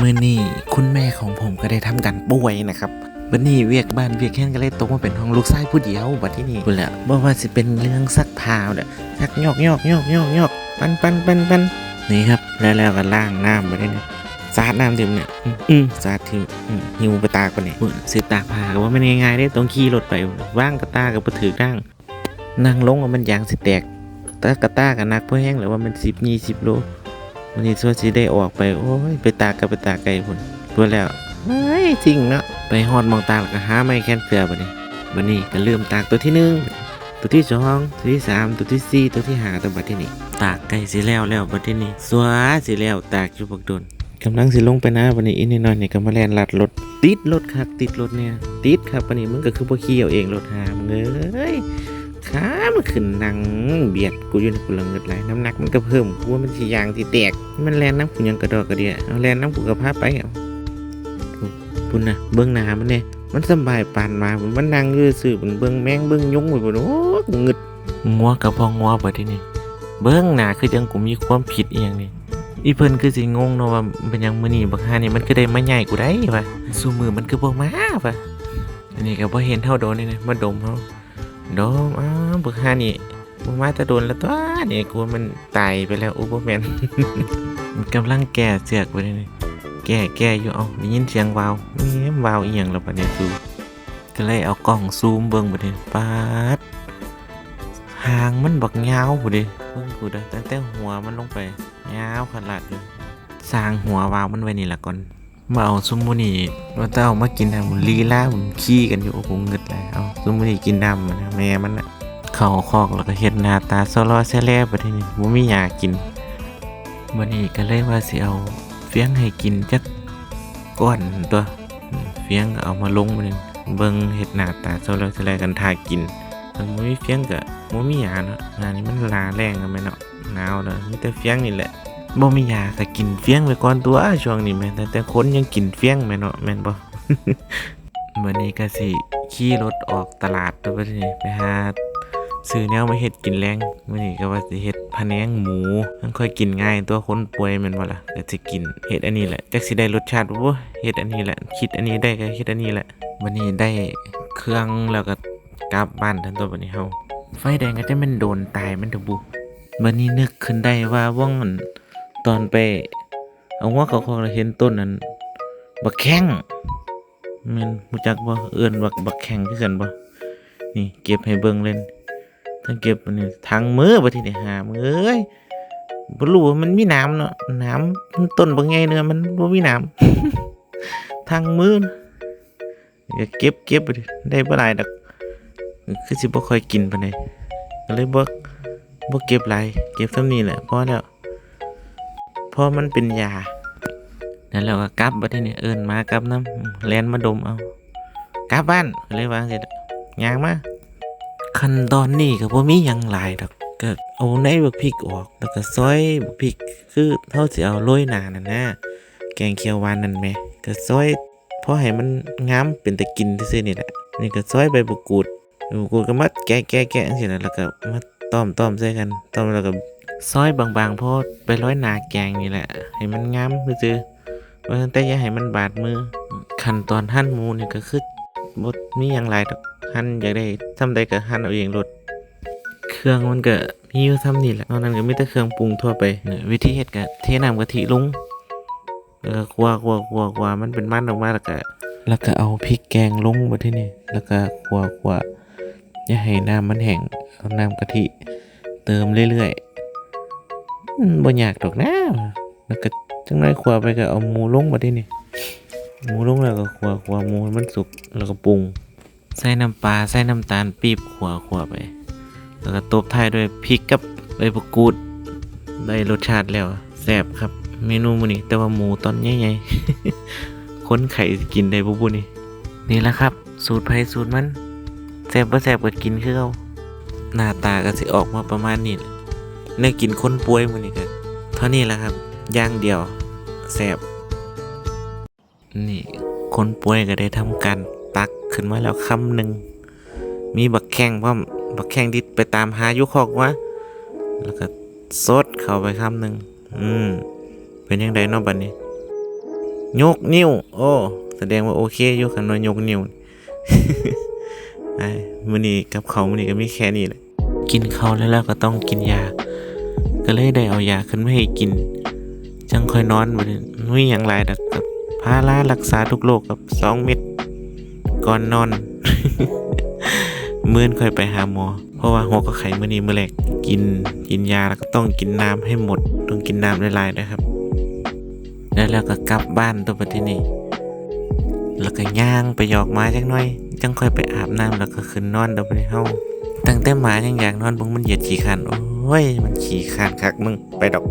มื่อนี้คุณแม่ของผมก็ได้ทำการป่วยนะครับวันนี้เวียกบ้านเวียกแค่นก็เลยตกมาเป็นห้องลูกชายผู้เดียวบัดที่นี่พูดแล้วบ่ว่าสิเป็นเรื่องซักผ้าเนี่ยซักยอกยอกยอกยอกยอกปันปันปันปันนี่ครับแล้วแล้วก็ล้างน้ำไปได้เนี่ยสาดน้ำทิมเนี่ยอืมอืมสาดทิมอืมหิวไปตากไปเนี่ยพูดสิตากผ้าก็ว่าไม่นง่ายๆได้ต้องขี่รถไปว่างกระตากับบ่ถือดังนั่งลงว่ามันยางสิแตกแต่กระตากับนักเพื่อแห้งหรือว่ามันสิบยี่สิบโล วันนี้ส่วสิได้ออกไป โอ้ย ไปตากกับไปตากไกลพุ่นตัวแล้วเฮ้ยจริงเนาะไปฮอดมองตากแล้วก็หาไม่แค้นเกลือบัดนี้บัดนี้ก็เริ่มตากตัวที่หนึ่งตัวที่สองตัวที่สามตัวที่สี่ตัวที่ห้าตัวบัดที่นี่ตากไก่สิแล้วแล้วบัดที่นี่สัวสิแล้วตากอยู่บักโดนกำลังสิลงไปนะวันนี้อีนี่นอนนี่ก็มาแลนลัดรถติดรถครับติดรถเนี่ยติดครับวันนี้มึงก็คือบ่ขี่เอาเองรถหามึงเอ้ย ขามันขึ้นนังเบียดกูยู่ในกูละเงิดไหลน้ำหนักมันก็เพิ่มกูว่ามันสิยางที่แตก มันแลนน้ำกูยังกระดอกกระเดียเอาแลนน้ำกูกระพาไปเอาปุ่นนะเบื้องหน้ามันเนี่ยมันสบายปานมามมันนั่งยืดสื่อมันเบื้องแมงเบื้องยุ่งไปหมดโอ้กูเงึดงัวกับพองัวไปที่นี่เบื้องหน้าคือจังกูมีความผิดอีหยังนี่อีเพิ่นคือสิงงเนาะว่าเป็นยังมือนี้บักฮานี่มันคือได้มาใหญ่กูได้ปะสู้มือมันคือบ่มาปะอันนี้ก็บ่เห็นเท่าโดนนี่นะมาดมเฮา โดมอ้าวบึกฮานี่บ่มาจะโดนแล้วตัวนี่กลัวมันตายไปแล้วอุปแมนมันกำลังแก่เสือกไปเลยแก่แก่อยู่เอาได้ยินเสียงวาวม่มวาวอีหยังแล้วปะเนี่ยซูก็เลยเอากล้องซูมเบิ่งไปเลยปาดหางมันบักยาวผู้ดิเบิ่งกูเด้อตั้งแต่หัวมันลงไปยาวขนาดเลยสร้างหัววาวมันไว้นี่ละก่อน มาเอาซุมมูนี่ว่าจะเอามากินทางมุนลีล่ามุนขี้กันอยู่โอ้โหเงึดเลยเอาซุมมูนี่กินดำนะแม่มันนะเข้าคอกแล้วก็เฮ็ดหน้าตาซอลอแซ่แล่ไปทีนี้บ่มีหยากกินวันนี้ก็เลยว่าสิเอาเฟียงให้กินจักก้อนตัวเฟียงเอามาลงมันเบิ่งเฮ็ดหน้าตาซอลอแซ่แล่กันทากินมันบ่มีเฟียงก็บ่มีหยาเนาะงานนี้มันลาแรงกันแม่เนาะหนาวเนาะมีแต่เฟียงนี่แหละ บ่มียาก็กินเฟี้ยงไปก่อนตัวช่วงนี้แม่นแต่แต่คนยังกินเฟี้ยงแม่เนาะแม่นบ่วันนี้ก็สิขี่รถออกตลาดตัวไปนี่ไปหาซื้อแนวมาเฮ็ดกินแรงมื้อนี้ก็ว่าสิเฮ็ดพะแนงหมูมันค่อยกินง่ายตัวคนป่วยแม่นบ่ล่ะก็สิกินเฮ็ดอันนี้แหละจักสิได้รสชาติบ่เฮ็ดอันนี้แหละ คิดอันนี้ได้ก็เฮ็ดอันนี้แหละวันนี้ได้เครื่องแล้วก็กลับบ้านทันตัวบัดนี้เฮาไฟแดงก็จะมันโดนตายมันเถอะบุวันนี้นึกขึ้นได้ว่าว่องน ตอนไป เอาหัวเขาคองแล้วเห็นต้นนั้นบักแข้งมันรู้จักบ่เอื้อนบักบักแข้งคือกันบ่นี่เก็บให้เบิ่งเล่นทั้งเก็บนนี้ทางมือบ่ที่นี่หามือเอ้ยบ่รู้ว่ามันมีน้ำเนาะน้ำต้นบ่ใหญ่เนื้อมันบ่มีน้ำทางมือนะก็เก็บเก็บไปดิได้บ่หลายดอกคือสิบ่ค่อยกินปานใดก็เลยบ่บ่เก็บหลายเก็บเท่านี้แหละพอแล้ว เพราะมันเป็นยาแล้วเราก็กลับมาที่นี่เอิญมากลับน้ำแลนมาดมเอากลับบ้านเลยวางเสร็จยางมาขั้นตอนนี้ก็บ่มียังหลายดอกก็เอาในบักพริกออก แล้วก็ซอยบักพริกคือเท่าสิเอาโรยหนานั่นนะแกงเขียวหวานนั่นแหมก็ซอยพอให้มันงามเป็นตะกินซื่อๆนี่แหละนี่ก็ซอยใบบุกูดบุกูดก็มาแกะแกะแกะจังซี่นแล้วก็มาต้อมต้อมใส่กันต้อมแล้วก็ ซอยบางๆพราะไปร้อยหนาแกงนี่แหละ ให้มันงามคือๆว่าแต่อย่าให้มันบาดมือ ขั้นตอนหั่นหมูนี่ก็คือบดมีอย่างไรดอกหั่นอยากได้ทำใดก็หั่นเอาเองรดเครื่องมันก็มีอยู่ทำนี่แหละนอกนั้นก็มีแต่เครื่องปรุงทั่วไป วิธีเฮ็ดก็เทน้ำกะทิลงแล้วก็คั่วคั่วคั่วคั่วมันเป็นมันออกมาแล้วก็แล้วก็เอาพริกแกงลงมาที่นี่ แล้วก็คั่วคั่วอย่าให้น้ำมันแห้งเอาน้ำกะทิเติมเรื่อยๆ บ่อยากดอกนะแล้วก็จังไรขวาไปก็เอาหมูลงมาที่นี่หมูลงแล้วก็ขวาขวาหมูให้มันสุกแล้วก็ปรุง ใส่น้ำปลาใส่น้ำตาลปี๊บขวาขวาไป แล้วก็ตบท้ายด้วยพริกกับใบมะกรูดได้รสชาติแล้วแซ่บครับ เมนูมื้อนี้แต่ว่าหมูตอนใหญ่ๆคนไข่สิกินได้บ่บุนี่นี่แหละครับ สูตรไผสูตรมันแซ่บบ่แซ่บก็กินคือเอาหน้าตาก็สิออกมาประมาณนี้แหละ เนื้อกินคนป่วยมือนี้ก็เท่านี้แหละครับย่างเดียวแซ่บนี่คนป่วยก็ได้ทำการตักขึ้นมาแล้วคำหนึ่งมีบักแข้งพร้อมบักแข้งที่ไปตามหายุคอกว่าแล้วก็ซดเข้าไปคำหนึ่งอืมเป็นยังไงเนาะบัดนี้ ยกนิ้ว โอ้ แสดงว่าโอเคอยู่คันว่ายกนิ้วไอ้มื้อนี้กับเขามื้อนี้ก็มีแค่นี้แหละกินเขาแล้วแล้วก็ต้องกินยา ก็เลยได้เอายาขึ้นมาให้กิน จังค่อยนอนบ่ได้นุ้ยอย่างไรดอกกับพารารักษาทุกโรคกับสองเม็ดก่อนนอนมื้อนค่อยไปหาหมอ เพราะว่าหัวก็ไข้มื้อนี้มื้อแรกกินกินยาแล้วก็ต้องกินน้ำให้หมด ต้องกินน้ำหลายๆนะครับ แล้วเราก็กลับบ้านตัวประเทศนี้แล้วก็ย่างไปหยอกหมาจักหน่อย จังค่อยไปอาบน้ำแล้วก็ขึ้นนอนเดี๋ยวไปเฮา ตั้งแต่หมายังอยากนอนมึงมันเหยียดขี้คันโอ้ยมันขี้คันคักมึงไปดอก